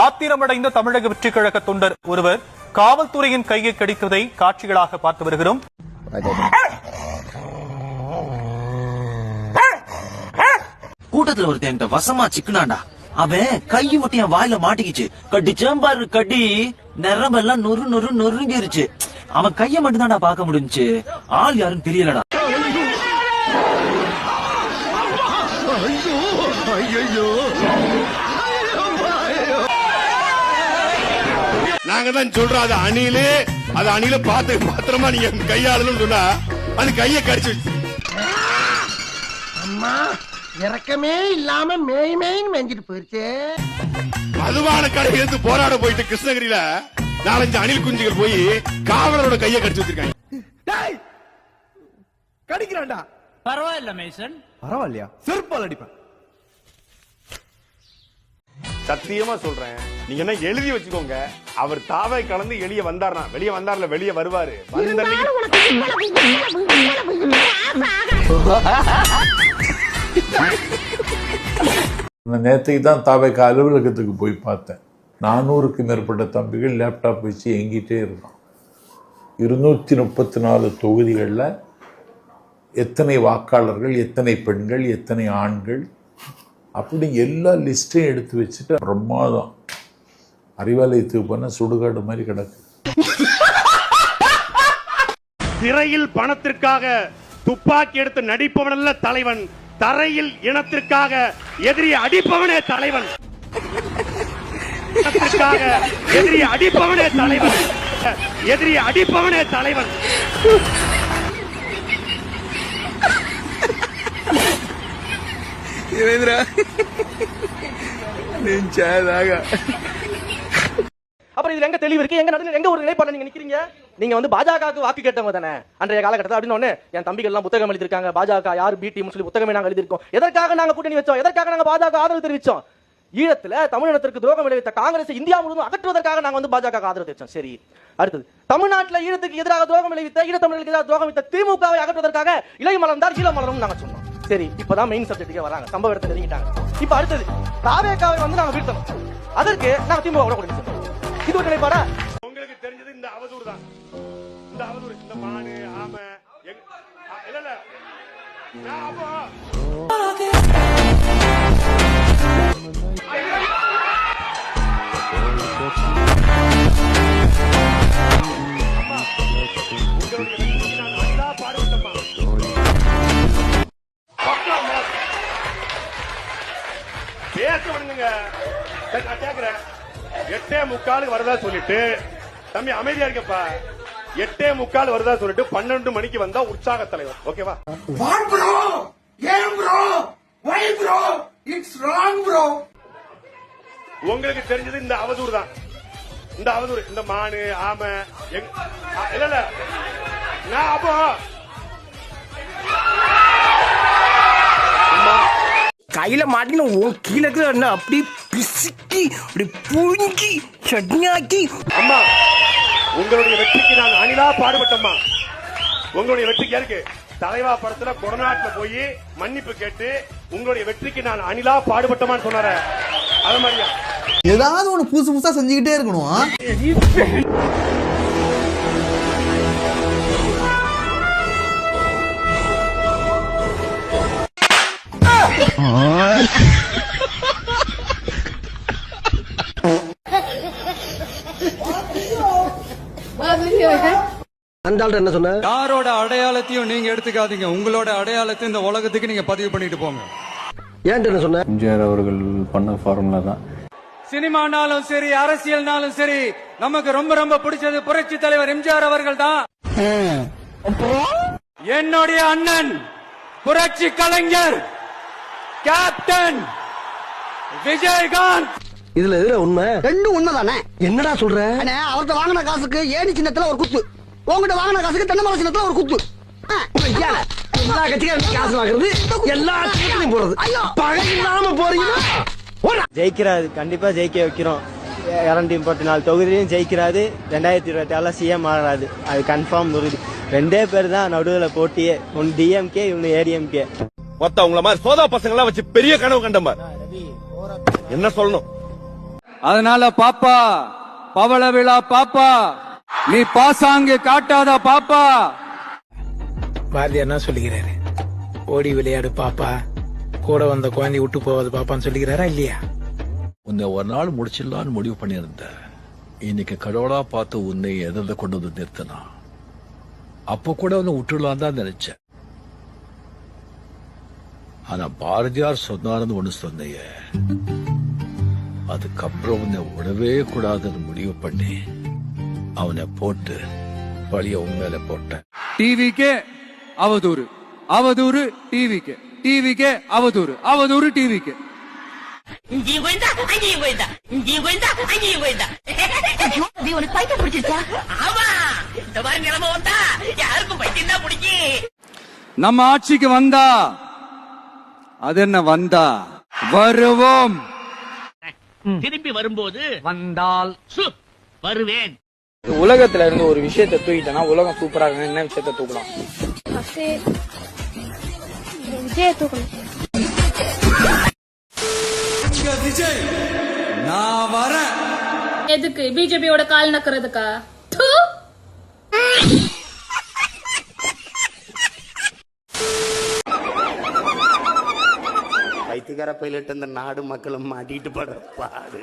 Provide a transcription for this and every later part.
ஆத்திரமடைந்த தமிழக வெற்றிக் கழக தொண்டர் ஒருவர் காவல்துறையின் கையை கடித்ததை காட்சிகளாக பார்த்து வருகிறோம். கூட்டத்துல ஒருத்தன் என்கிட்ட வசமா சிக்கனாண்டா அவன் கையை ஒட்டி என் வாயில மாட்டிக்கிச்சு. கடிச்சேன் பாரு கடி நரம்பெல்லாம் நொறு நொறு நொறுங்கிருச்சு. அவன் கைய மட்டும் தான்டா பார்க்க முடிஞ்சு ஆள் யாருன்னு தெரியலடா. நாங்க தான் சொல்றோம் அது அணிலு அது அணில பார்த்து பத்திரமா நீங்க கையாளணும்னு சொன்னா அது கையை கடிச்சு வச்சு. அம்மா இறக்கமே இல்லாம மேய் மேய்ன்னு மேய்ஞ்சிட்டு போயிருச்சே. மதுபான கடை எடுத்து போராட போயிட்டு கிருஷ்ணகிரியில நாலஞ்சு அணில் குஞ்சுகள் போய் காவலரோட கையை கடிச்சு வச்சிருக்காங்க. கடிக்கிறான்டா. பரவாயில்ல மேசன். பரவாயில்லையா? செருப்பால் அடிப்பேன். சத்தியமா சொல்றேன். நீங்க என்ன எழுதி வச்சுக்கோங்க. அவர் தாவை கலந்து எளிய வந்தார்னா வெளியே வந்தார்ல வெளியே வருவாரு. நேற்றுக்கு தான் தாவைக்க அலுவலகத்துக்கு போய் பார்த்தேன். நானூறுக்கு மேற்பட்ட தம்பிகள் லேப்டாப் வச்சு எங்கிட்டே இருக்கான் இருநூற்றி முப்பத்தி நாலு தொகுதிகளில் எத்தனை வாக்காளர்கள் எத்தனை பெண்கள் எத்தனை ஆண்கள் அப்படி எல்லா லிஸ்ட்டையும் எடுத்து வச்சுட்டு பிரம்மாதம். அறிவாலயத்துக்கு போனால் சுடுகாடு மாதிரி கிடக்கு. திரையில் பணத்திற்காக துப்பாக்கி எடுத்து நடிப்பவன் அல்ல தலைவன். தரையில் இனத்திற்காக எதிரி அடிப்பவனே தலைவன். எதிரி அடிப்பவனே தலைவன். எதிரி அடிப்பவனே தலைவன். அப்புறம் இதுல எங்க தெளிவு இருக்கு? எங்க நடுவில் எங்க ஒரு நிலைப்பாடு நீங்க நிக்கிறீங்க? நீங்க வந்து பாஜகவுக்கு வாக்கு கேட்டவங்க தானே? அன்றைய காலகட்டத்தில் அப்படின்னு ஒண்ணு என் தம்பிகள் எல்லாம் புத்தகம் எழுதிருக்காங்க பாஜக யார் பி டீம் சொல்லி புத்தகமே நாங்க எழுதிருக்கோம் எதற்காக நாங்க கூட்டணி வச்சோம்? எதற்காக நாங்க பாஜக ஆதரவு தெரிவிச்சோம்? ஈழத்துல தமிழினத்திற்கு துரோகம் விளைவித்த காங்கிரஸ் இந்தியா முழுவதும் அகற்றுவதற்காக நாங்க வந்து பாஜக ஆதரவு தெரிவிச்சோம். சரி அடுத்தது. தமிழ்நாட்டில் ஈழத்துக்கு எதிராக துரோகம் விளைவித்த ஈழத்தமிழர்களுக்கு எதிராக துரோகம் வித்த திமுகவை அகற்றுவதற்காக இலை மலர்ந்தார் ஈழ மலரும் நாங்க சொன்னோம். சரி இப்பதான் மெயின் சப்ஜெக்ட்டுக்கே வராங்க. சம்பவ இடத்தை நெருங்கிட்டாங்க. இப்ப அடுத்தது தாவேக்காவை வந்து நாங்க வீழ்த்தணும். அதற்கு நாங்க திமுக சென்றோம். இது ஒரு நிலைப்பாடா? உங்களுக்கு தெரிஞ்சது இந்த அவதூறு தான். இந்த அவதூறு இந்த மானு ஆமை இல்ல இல்ல. நான் முக்காலுக்கு வரதா சொல்லிட்டு தம்பி அமைதியா இருக்கப்பா. எட்டே முக்கால் வருதா சொல்லிட்டு பன்னெண்டு மணிக்கு வந்தா உற்சாக தலைவர். ஓகேவா? வாட் ப்ரோ ஏன் bro why bro it's wrong bro உங்களுக்கு தெரிஞ்சது இந்த அவதூறு தான். இந்த அவதூறு இந்த மானு ஆமை இல்ல இல்ல. நான் அப்போ கையில மாட்டின உன் கீழே என்ன அப்படி பிசுக்கி அப்படி புழுங்கி சட்னியாக்கி. அம்மா உங்களுடைய வெற்றிக்கு நான் அணிலா பாடுபட்டம்மா. உங்களுடைய வெற்றிக்கு யாருக்கு? தலைவா படத்துல கொடநாட்டுல போய் மன்னிப்பு கேட்டு உங்களுடைய வெற்றிக்கு நான் அணிலா பாடுபட்டமான்னு சொன்னார. அது மாதிரியா? ஏதாவது ஒண்ணு புதுசு புதுசா செஞ்சுக்கிட்டே இருக்கணும் அந்த என்ன சொன்ன? யாரோட அடையாளத்தையும் நீங்க எடுத்துக்காதீங்க. உங்களோட அடையாளத்தை இந்த உலகத்துக்கு நீங்க பதிவு பண்ணிட்டு போங்க. ஏன்ட்ட என்ன சொன்ன? எம்ஜிஆர் அவர்கள் பண்ண ஃபார்முலா தான். சினிமானாலும் சரி அரசியல்னாலும் சரி நமக்கு ரொம்ப ரொம்ப பிடிச்சது புரட்சி தலைவர் எம்ஜிஆர் அவர்கள் தான். என்னுடைய அண்ணன் புரட்சி கலைஞர் கேப்டன் விஜயகாந்த். இதுல எதுல உண்மை? ரெண்டும் உண்மைதானே? என்னடா சொல்ற? அவர்கிட்ட வாங்கின காசுக்கு ஏணி சின்னத்துல ஒரு குத்து. உங்ககிட்ட வாங்கின காசுக்கு தென்னை மரம் சின்னத்துல ஒரு குத்து. எல்லா கட்சிக்காரும் காசு வாங்குறது எல்லா கட்சிகளையும் போறது. பகை இல்லாம போறீங்கன்னா போடா. ஜெயிக்கிறாரு கண்டிப்பா ஜெயிக்க வைக்கிறோம். இரநூத்தி முப்பத்தி நாலு தொகுதியிலையும் ஜெயிக்கிறாரு. ரெண்டாயிரத்தி இருபத்தி ஆறுல சிஎம் ஆகிறாரு அது கன்ஃபார்ம் உறுதி. ரெண்டே பேர் தான் நடுவில் போட்டியே. ஒன்னு டிஎம்கே இவனு ஏடிஎம்கே மொத்த உங்கள மாதிரி சோதா பசங்க எல்லாம் வச்சு பெரிய கனவு கண்டம்பார் என்ன சொல்லணும்? அதனால பாப்பா பவள விழா பாப்பா. நீ பாசாங்கு காட்டாத பாப்பா. பாரதியார் என்ன சொல்லிக்கிறாரு ஓடி விளையாடு பாப்பா. கூட வந்த குழந்தை விட்டு போவது பாப்பான்னு சொல்லிக்கிறாரா இல்லையா? உன்னை ஒரு நாள் முடிச்சிடலான்னு முடிவு பண்ணியிருந்தேன். இன்னைக்கு கடவுளா பார்த்து உன்னை எதிர்த்து கொண்டு வந்து நிறுத்தினா. அப்போ கூட உன்னை விட்டுடலாம் தான் நினைச்சேன். ஆனா பாரதியார் சொன்னார்னு ஒண்ணு சொன்னையே. அதுக்கப்புறம் உன்னை விடவே கூடாதுன்னு முடிவு பண்ணி அவனை போட்டு பழிய உண்மையில போட்டேன். டிவிக்கே அவதூறு. அவதூறு டிவிக்கு டிவிக்கு அவதூறு. அவதூறு டிவிக்கு நம்ம ஆட்சிக்கு வந்தா அது என்ன வந்தா? வருவோம். திருப்பி வரும்போது வந்தால். வருவேன். உலகத்துல இருந்து ஒரு விஷயத்தை தூக்கிட்டனா உலகம் சூப்பரா இருக்கு என்ன விஷயத்தை தூக்கலாம்? விஜய தூக்கணும். நான் வரேன். எதுக்கு? பிஜேபியோட கால் நக்கறதுக்கா. பைத்தியக்கார பைலட் இந்த நாடு மக்களும் மாட்டிட்டு படுற பாடு.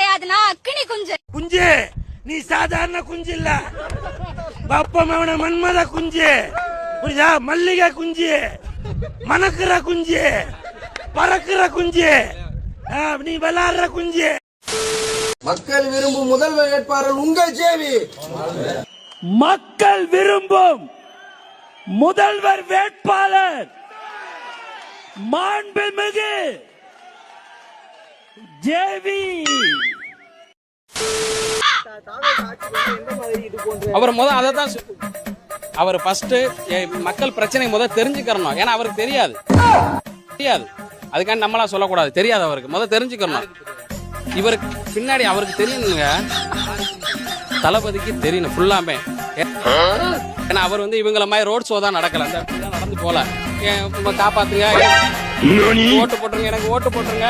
கிடையாதுன்னா அக்கினி குஞ்சு. குஞ்சு நீ சாதாரண குஞ்சு இல்ல. பப்பமவன மன்மத குஞ்சு. புரியுதா? மல்லிகை குஞ்சு. மணக்குற குஞ்சு. பறக்குற குஞ்சு. நீ விளாடுற குஞ்சு. மக்கள் விரும்பும் முதல் வேட்பாளர் உங்கள் சேவி. மக்கள் விரும்பும் முதல்வர் வேட்பாளர் மாண்புமிகு ஜேவி. அவர் முத அதை தான் அவர் ஃபர்ஸ்ட் மக்கள் பிரச்சனை முத தெரிஞ்சுக்கிறணும். ஏன்னா அவருக்கு தெரியாது. தெரியாது. அதுக்காண்டி நம்மளா சொல்லக்கூடாது. தெரியாது அவருக்கு. முத தெரிஞ்சுக்கிறணும். இவருக்கு பின்னாடி அவருக்கு தெரியணுங்க. தளபதிக்கு தெரியணும். ஃபுல்லாமே ஏன்னா அவர் வந்து இவங்கள மாதிரி ரோட் ஷோ தான் நடக்கல. அந்த நடந்து போல. காப்பாத்துங்க. ஓட்டு போட்டுருங்க. எனக்கு ஓட்டு போட்டுருங்க.